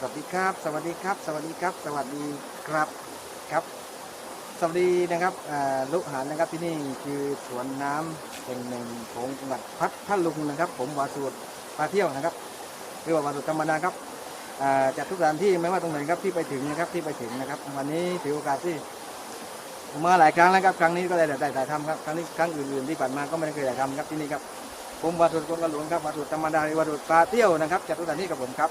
สวัสดีครับ สวัสดีครับ สวัสดีครับ สวัสดีครับครับ สวัสดีนะครับอ่าลุหานนะครับที่นี่คือสวนน้ำแห่งหนึ่งของจังหวัดพัทลุงนะครับ ผมวาสูตรพาเที่ยวนะครับหรือว่าวาสูตรธรรมดาครับจากทุกสถานที่ไม่ว่าตรงไหนครับที่ไปถึงนะครับที่ไปถึงนะครับ วันนี้ถือโอกาสที่มาหลายครั้งแล้วครับครั้งนี้ก็ได้แต่ถ่ายทำครับครั้งนี้ครั้งอื่นๆที่ผ่านมาก็ไม่ได้เคยถ่ายทำครับที่นี่ครับผมวาสูตรคนกระหลวงครับวาสูตรธรรมดาหรือวาสูตรพาเที่ยวนะครับจากทุกสถานที่กับผมครับ